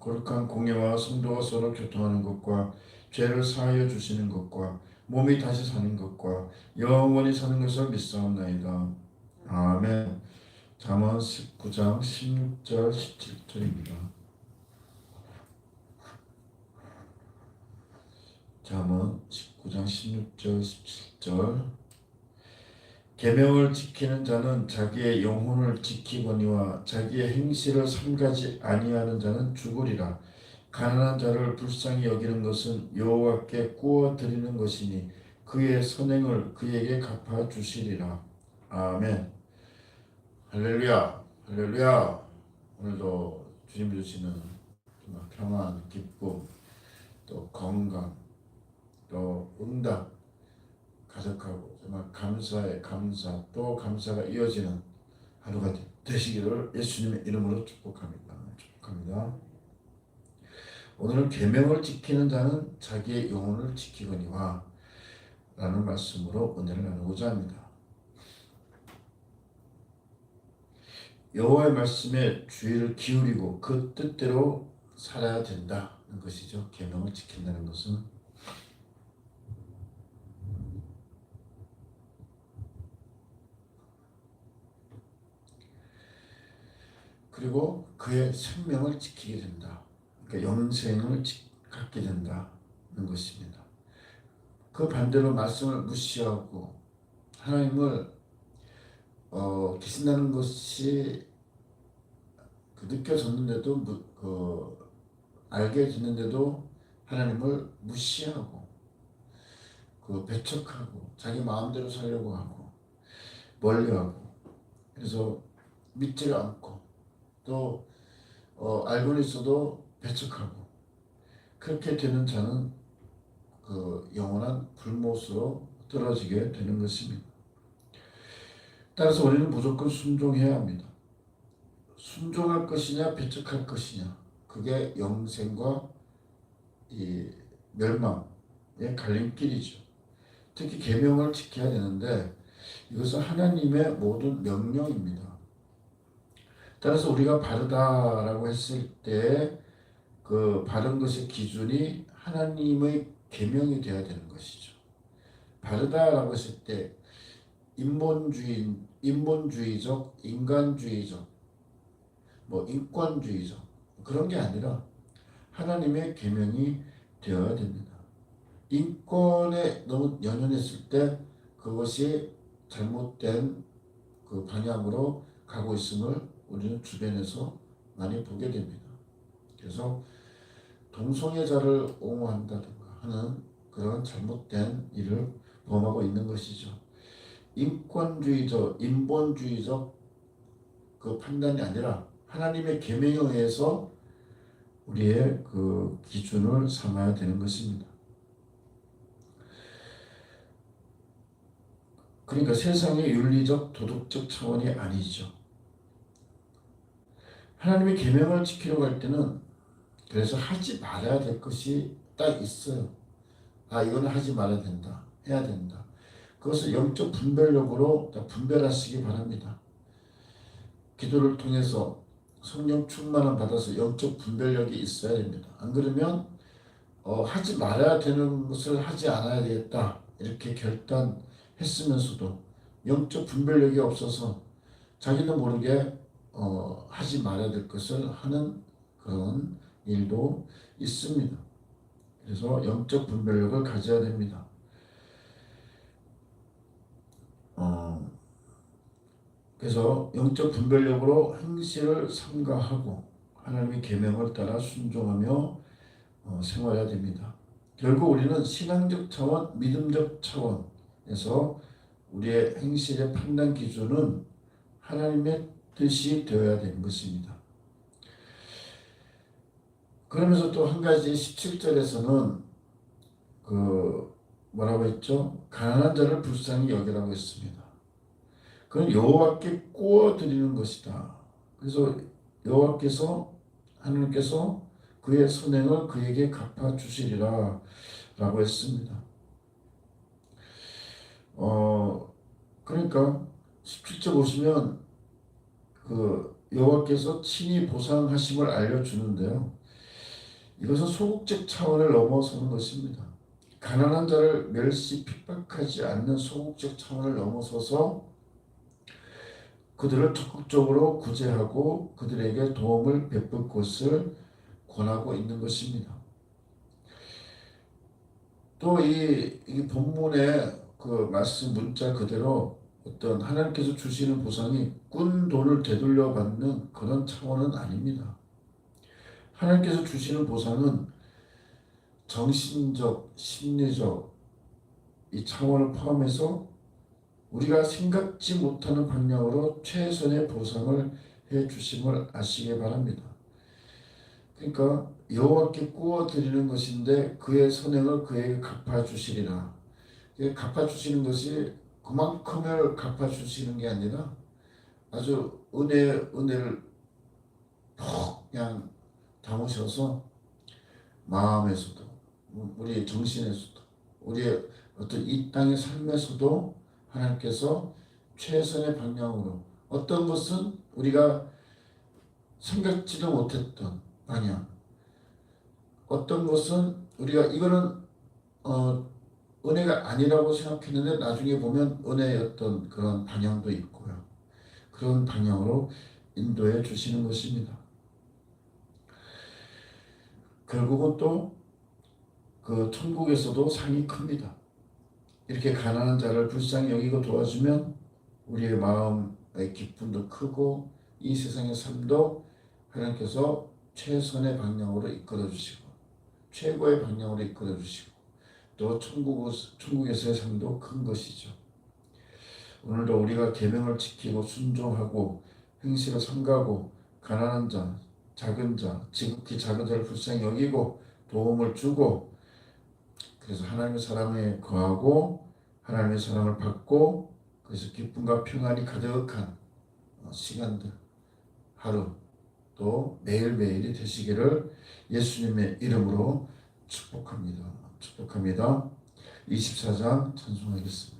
거룩한 공예와 성도가 서로 교통하는 것과 죄를 사하여 주시는 것과 몸이 다시 사는 것과 영원히 사는 것을 믿사옵나이다. 아멘. 잠언 19장 16절 17절입니다. 잠언 19장 16절 17절 계명을 지키는 자는 자기의 영혼을 지키거니와 자기의 행실을 삼가지 아니하는 자는 죽으리라. 가난한 자를 불쌍히 여기는 것은 여호와께 구워 드리는 것이니 그의 선행을 그에게 갚아 주시리라. 아멘. 할렐루야. 할렐루야. 오늘도 주님 주시는 평안, 기쁨, 또 건강, 또 응답 가득하고 정말 감사에 감사 또 감사가 이어지는 하루가 되시기를 예수님의 이름으로 축복합니다. 축복합니다. 오늘은 계명을 지키는 자는 자기의 영혼을 지키거니와 라는 말씀으로 은혜를 나누고자 합니다. 여호와의 말씀에 주의를 기울이고 그 뜻대로 살아야 된다는 것이죠. 계명을 지킨다는 것은 그리고 그의 생명을 지키게 된다. 그러니까 영생을 갖게 된다는 것입니다. 그 반대로 말씀을 무시하고 하나님을 어, 계신다는 것이 그 느껴졌는데도 무, 그, 알게 됐는데도 하나님을 무시하고 그 배척하고 자기 마음대로 살려고 하고 멀리하고 그래서 믿지를 않고 또 어, 알고는 있어도 배척하고 그렇게 되는 자는 그 영원한 불못으로 떨어지게 되는 것입니다. 따라서 우리는 무조건 순종해야 합니다. 순종할 것이냐 배척할 것이냐 그게 영생과 이 멸망의 갈림길이죠. 특히 계명을 지켜야 되는데 이것은 하나님의 모든 명령입니다. 따라서 우리가 바르다라고 했을 때 그 바른 것의 기준이 하나님의 계명이 되어야 되는 것이죠. 바르다라고 했을 때 인본주의, 인본주의적, 인간주의적, 뭐 인권주의적 그런 게 아니라 하나님의 계명이 되어야 됩니다. 인권에 너무 연연했을 때 그것이 잘못된 그 방향으로 가고 있음을 우리는 주변에서 많이 보게 됩니다. 그래서 동성애자를 옹호한다든가 하는 그런 잘못된 일을 범하고 있는 것이죠. 인권주의적, 인본주의적 그 판단이 아니라 하나님의 계명에 의해서 우리의 그 기준을 삼아야 되는 것입니다. 그러니까 세상의 윤리적, 도덕적 차원이 아니죠. 하나님의 계명을 지키려고 할 때는 그래서 하지 말아야 될 것이 딱 있어요. 아, 이거는 하지 말아야 된다. 해야 된다. 그것을 영적 분별력으로 분별하시기 바랍니다. 기도를 통해서 성령 충만을 받아서 영적 분별력이 있어야 됩니다. 안 그러면 어, 하지 말아야 되는 것을 하지 않아야 되겠다. 이렇게 결단했으면서도 영적 분별력이 없어서 자기도 모르게 어, 하지 말아야 될 것을 하는 그런 일도 있습니다. 그래서 영적 분별력을 가져야 됩니다. 어, 그래서 영적 분별력으로 행실을 삼가하고 하나님의 계명을 따라 순종하며 어, 생활해야 됩니다. 결국 우리는 신앙적 차원, 믿음적 차원에서 우리의 행실의 판단 기준은 하나님의 뜻이 되어야 되는 것입니다. 그러면서 또 한 가지 17절에서는 그 뭐라고 했죠? 가난한 자를 불쌍히 여기라고 했습니다. 그건 여호와께 구워 드리는 것이다. 그래서 여호와께서 하나님께서 그의 선행을 그에게 갚아 주시리라 라고 했습니다. 어 그러니까 17절 보시면 그 여호와께서 친히 보상하심을 알려주는데요. 이것은 소극적 차원을 넘어서는 것입니다. 가난한 자를 멸시 핍박하지 않는 소극적 차원을 넘어서서 그들을 적극적으로 구제하고 그들에게 도움을 베풀 것을 권하고 있는 것입니다. 또이 이 본문의 그 말씀 문자 그대로 어떤 하나님께서 주시는 보상이 꾼 돈을 되돌려 받는 그런 차원은 아닙니다. 하나님께서 주시는 보상은 정신적, 심리적 이 차원을 포함해서 우리가 생각지 못하는 방향으로 최선의 보상을 해 주심을 아시기 바랍니다. 그러니까 여호와께 구워 드리는 것인데 그의 선행을 그에게 갚아 주시리라. 갚아 주시는 것이 그만큼을 갚아 주시는 게 아니라 아주 은혜 은혜를 푹 그냥 담으셔서 마음에서도 우리의 정신에서도 우리의 어떤 이 땅의 삶에서도 하나님께서 최선의 방향으로 어떤 것은 우리가 생각지도 못했던 방향 어떤 것은 우리가 이거는 어, 은혜가 아니라고 생각했는데 나중에 보면 은혜였던 그런 방향도 있고요. 그런 방향으로 인도해 주시는 것입니다. 결국은 또 그 천국에서도 상이 큽니다. 이렇게 가난한 자를 불쌍히 여기고 도와주면 우리의 마음의 기쁨도 크고 이 세상의 삶도 하나님께서 최선의 방향으로 이끌어 주시고 최고의 방향으로 이끌어 주시고 또 천국 천국에서의 삶도 큰 것이죠. 오늘도 우리가 계명을 지키고 순종하고 행실을 삼가고 가난한 자, 작은 자, 지극히 작은 자를 불쌍히 여기고 도움을 주고 그래서 하나님의 사랑에 거하고 하나님의 사랑을 받고 그래서 기쁨과 평안이 가득한 어, 시간들 하루 또 매일매일이 되시기를 예수님의 이름으로 축복합니다. 축복합니다. 24장 찬송하겠습니다.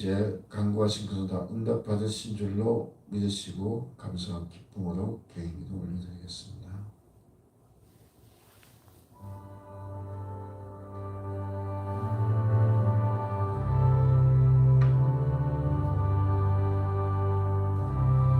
이제 간구하신 것은 다 응답받으신 줄로 믿으시고 감사한 기쁨으로 개인기도 올려드리겠습니다.